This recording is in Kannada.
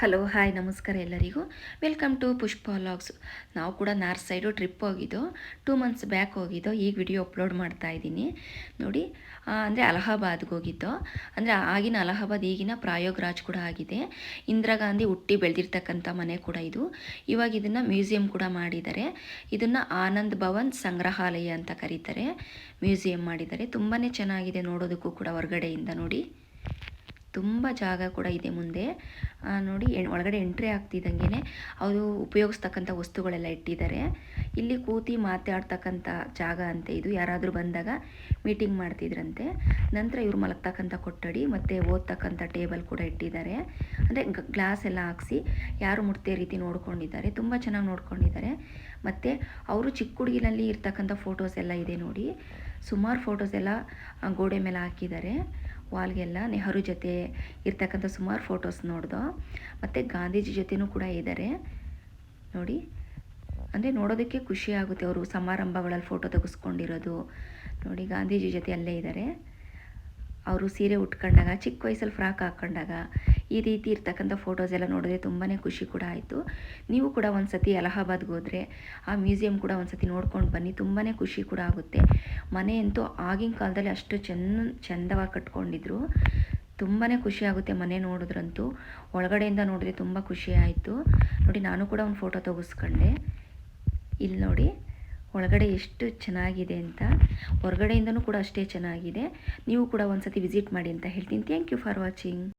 ಹಲೋ ಹಾಯ್ ನಮಸ್ಕಾರ ಎಲ್ಲರಿಗೂ. ವೆಲ್ಕಮ್ ಟು ಪುಷ್ಪ ಲಾಗ್ಸ್ ನಾವು ಕೂಡ ನಾರ್ತ್ ಸೈಡು ಟ್ರಿಪ್ ಹೋಗಿದ್ದು. ಟೂ ಮಂತ್ಸ್ ಬ್ಯಾಕ್ ಹೋಗಿದ್ದೋ. ಈಗ ವಿಡಿಯೋ ಅಪ್ಲೋಡ್ ಮಾಡ್ತಾ ಇದ್ದೀನಿ. ನೋಡಿ ಅಂದರೆ ಅಲಹಾಬಾದ್ಗೆ ಹೋಗಿದ್ದೋ. ಅಂದರೆ ಆಗಿನ ಅಲಹಾಬಾದ್, ಈಗಿನ ಪ್ರಾಯೋಗ್ರಾಜ್ ಕೂಡ ಆಗಿದೆ. ಇಂದಿರಾ ಗಾಂಧಿ ಹುಟ್ಟಿ ಬೆಳೆದಿರ್ತಕ್ಕಂಥ ಮನೆ ಕೂಡ ಇದು. ಇವಾಗ ಇದನ್ನು ಮ್ಯೂಸಿಯಂ ಕೂಡ ಮಾಡಿದ್ದಾರೆ. ಇದನ್ನು ಆನಂದ್ ಭವನ್ ಸಂಗ್ರಹಾಲಯ ಅಂತ ಕರೀತಾರೆ. ಮ್ಯೂಸಿಯಂ ಮಾಡಿದ್ದಾರೆ. ತುಂಬಾ ಚೆನ್ನಾಗಿದೆ ನೋಡೋದಕ್ಕೂ ಕೂಡ ಹೊರಗಡೆಯಿಂದ ನೋಡಿ. ತುಂಬ ಜಾಗ ಕೂಡ ಇದೆ ಮುಂದೆ. ನೋಡಿ ಒಳಗಡೆ ಎಂಟ್ರಿ ಆಗ್ತಿದ್ದಂಗೆ ಅವರು ಉಪಯೋಗಿಸ್ತಕ್ಕಂಥ ವಸ್ತುಗಳೆಲ್ಲ ಇಟ್ಟಿದ್ದಾರೆ. ಇಲ್ಲಿ ಕೂತಿ ಮಾತಾಡ್ತಕ್ಕಂಥ ಜಾಗ ಅಂತೆ ಇದು. ಯಾರಾದರೂ ಬಂದಾಗ ಮೀಟಿಂಗ್ ಮಾಡ್ತಿದ್ರಂತೆ. ನಂತರ ಇವರು ಮಲಗ್ತಕ್ಕಂಥ ಕೊಠಡಿ ಮತ್ತು ಓದ್ತಕ್ಕಂಥ ಟೇಬಲ್ ಕೂಡ ಇಟ್ಟಿದ್ದಾರೆ. ಅಂದರೆ ಗ್ಲಾಸ್ ಎಲ್ಲ ಹಾಕ್ಸಿ ಯಾರು ಮುಟ್ತೇ ರೀತಿ ನೋಡ್ಕೊಂಡಿದ್ದಾರೆ. ತುಂಬ ಚೆನ್ನಾಗಿ ನೋಡ್ಕೊಂಡಿದ್ದಾರೆ. ಮತ್ತು ಅವರು ಚಿಕ್ಕ ಹುಡುಗಿನಲ್ಲಿ ಇರ್ತಕ್ಕಂಥ ಫೋಟೋಸ್ ಎಲ್ಲ ಇದೆ ನೋಡಿ. ಸುಮಾರು ಫೋಟೋಸ್ ಎಲ್ಲ ಗೋಡೆ ಮೇಲೆ ಹಾಕಿದ್ದಾರೆ. ವಾಲ್ಗೆಲ್ಲ ನೆಹರು ಜೊತೆ ಇರ್ತಕ್ಕಂಥ ಸುಮಾರು ಫೋಟೋಸ್ ನೋಡ್ದೋ. ಮತ್ತು ಗಾಂಧೀಜಿ ಜೊತೆನೂ ಕೂಡ ಇದ್ದಾರೆ ನೋಡಿ, ಅಂದರೆ ನೋಡೋದಕ್ಕೆ ಖುಷಿ ಆಗುತ್ತೆ ಅವರು ಸಮಾರಂಭಗಳಲ್ಲಿ ಫೋಟೋ ತೆಗೆಸ್ಕೊಂಡಿರೋದು. ನೋಡಿ, ಗಾಂಧೀಜಿ ಜೊತೆ ಅಲ್ಲೇ ಇದ್ದಾರೆ ಅವರು ಸೀರೆ ಉಟ್ಕೊಂಡಾಗ, ಚಿಕ್ಕ ವಯಸ್ಸಲ್ಲಿ ಫ್ರಾಕ್ ಹಾಕ್ಕೊಂಡಾಗ ಈ ರೀತಿ ಇರ್ತಕ್ಕಂಥ ಫೋಟೋಸ್ ಎಲ್ಲ ನೋಡಿದ್ರೆ ತುಂಬಾ ಖುಷಿ ಕೂಡ ಆಯಿತು. ನೀವು ಕೂಡ ಒಂದು ಸತಿ ಅಲಹಾಬಾದ್ಗೆ ಹೋದರೆ ಆ ಮ್ಯೂಸಿಯಂ ಕೂಡ ಒಂದು ಸತಿ ನೋಡ್ಕೊಂಡು ಬನ್ನಿ ತುಂಬಾ ಖುಷಿ ಕೂಡ ಆಗುತ್ತೆ. ಮನೆಯಂತೂ ಆಗಿನ ಕಾಲದಲ್ಲಿ ಅಷ್ಟು ಚೆನ್ನ ಚೆಂದವಾಗಿ ಕಟ್ಕೊಂಡಿದ್ರು. ತುಂಬಾ ಖುಷಿ ಆಗುತ್ತೆ ಮನೆ ನೋಡಿದ್ರಂತೂ. ಒಳಗಡೆಯಿಂದ ನೋಡಿದ್ರೆ ತುಂಬ ಖುಷಿ ಆಯಿತು. ನೋಡಿ, ನಾನು ಕೂಡ ಒಂದು ಫೋಟೋ ತೆಗೆಸ್ಕೊಂಡೆ. ಇಲ್ಲಿ ನೋಡಿ, ಒಳಗಡೆ ಎಷ್ಟು ಚೆನ್ನಾಗಿದೆ ಅಂತ. ಹೊರಗಡೆಯಿಂದನೂ ಕೂಡ ಅಷ್ಟೇ ಚೆನ್ನಾಗಿದೆ. ನೀವು ಕೂಡ ಒಂದು ಸತಿ ವಿಸಿಟ್ ಮಾಡಿ ಅಂತ ಹೇಳ್ತೀನಿ. Thank you for watching